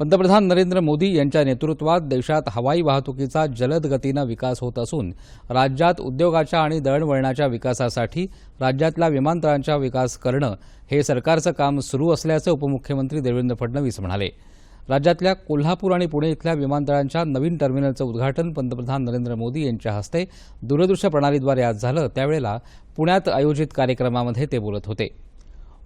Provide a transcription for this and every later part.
पंतप्रधान नरेंद्र मोदी यांच्या नेतृत्वात देशात हवाई वाहतुकीचा जलद गतीनं विकास होत असून राज्यात उद्योगाच्या आणि दळणवळणाच्या विकासासाठी राज्यातल्या विमानतळांचा विकास करणं हे सरकारचं काम सुरू असल्याचं उपमुख्यमंत्री देवेंद्र फडणवीस म्हणाले. राज्यातल्या कोल्हापूर आणि पुणे इथल्या विमानतळांच्या नवीन टर्मिनलचं उद्घाटन पंतप्रधान नरेंद्र मोदी यांच्या हस्ते दूरदृश्य प्रणालीद्वारे आज झालं. त्यावेळेला पुण्यात आयोजित कार्यक्रमामध्ये ते बोलत होते.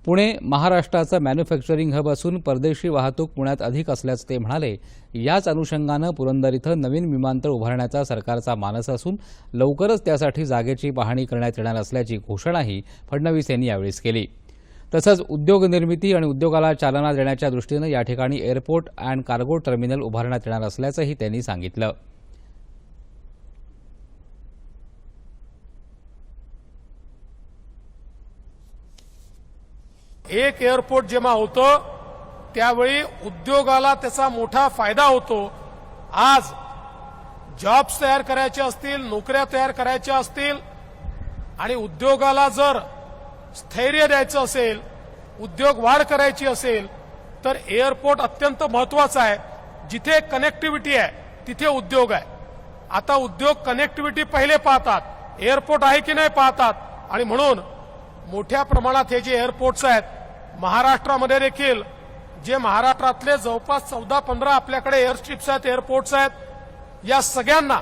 पुणे महाराष्ट्राचं मॅन्युफॅक्चरिंग हब असून परदेशी वाहतूक पुण्यात अधिक असल्याचं ते म्हणाले. याच अनुषंगानं पुरंदर इथं नवीन विमानतळ उभारण्याचा सरकारचा मानस असून लवकरच त्यासाठी जागेची पाहणी करण्यात येणार असल्याची घोषणाही फडणवीस यांनी यावेळेस केली. तसंच उद्योग निर्मिती आणि उद्योगाला चालना देण्याच्या दृष्टीनं या ठिकाणी एअरपोर्ट अँड कार्गो टर्मिनल उभारण्यात येणार असल्याचंही त्यांनी सांगितलं. एक एअरपोर्ट जेव्हा होतं त्यावेळी उद्योगाला त्याचा मोठा फायदा होतो. आज जॉब्स तयार करायचे असतील नोकऱ्या तयार करायच्या असतील आणि उद्योगाला जर स्थैर्य द्यायचं असेल उद्योग वाढ करायची असेल तर एअरपोर्ट अत्यंत महत्त्वाचा आहे. जिथे कनेक्टिव्हिटी आहे तिथे उद्योग आहे. आता उद्योग कनेक्टिव्हिटी पहिले पाहतात एअरपोर्ट आहे की नाही पाहतात आणि म्हणून मोठ्या प्रमाणात हे जे एअरपोर्ट्स आहेत महाराष्ट्रामध्ये देखील जे महाराष्ट्रातले जवळपास चौदा पंधरा आपल्याकडे एअरस्ट्रिप्स आहेत एअरपोर्ट्स आहेत या सगळ्यांना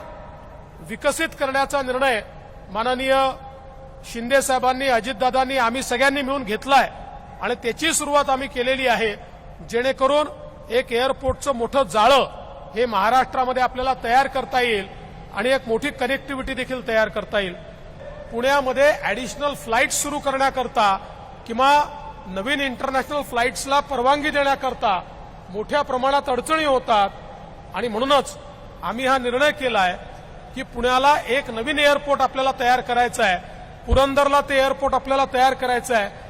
विकसित करण्याचा निर्णय माननीय शिंदे साहेबांनी अजितदादांनी आम्ही सगळ्यांनी मिळून घेतलाय. आणि त्याची सुरुवात आम्ही केलेली आहे जेणेकरून एक एअरपोर्टचं मोठं जाळं हे महाराष्ट्रामध्ये आपल्याला तयार करता येईल आणि एक मोठी कनेक्टिव्हिटी देखील तयार करता येईल. पुण्यामध्ये ऍडिशनल फ्लाईट सुरू करण्याकरता किंवा नवीन इंटरनॅशनल फ्लाईट्सला परवानगी देण्याकरता मोठ्या प्रमाणात अडचणी होतात. आणि म्हणूनच आम्ही हा निर्णय केला आहे की पुण्याला एक नवीन एअरपोर्ट आपल्याला तयार करायचं आहे पुरंदरला ते एअरपोर्ट आपल्याला तयार करायचं आहे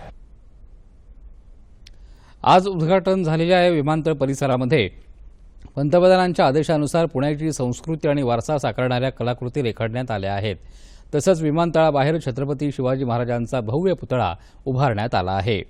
आज उद्घाटन झालेल्या या विमानतळ परिसरामध्ये पंतप्रधानांच्या आदेशानुसार पुण्याची संस्कृती आणि वारसा साकारणाऱ्या कलाकृती रेखाटण्यात आल्या आहेत. तसंच विमानतळाबाहेर छत्रपती शिवाजी महाराजांचा भव्य पुतळा उभारण्यात आला आहे.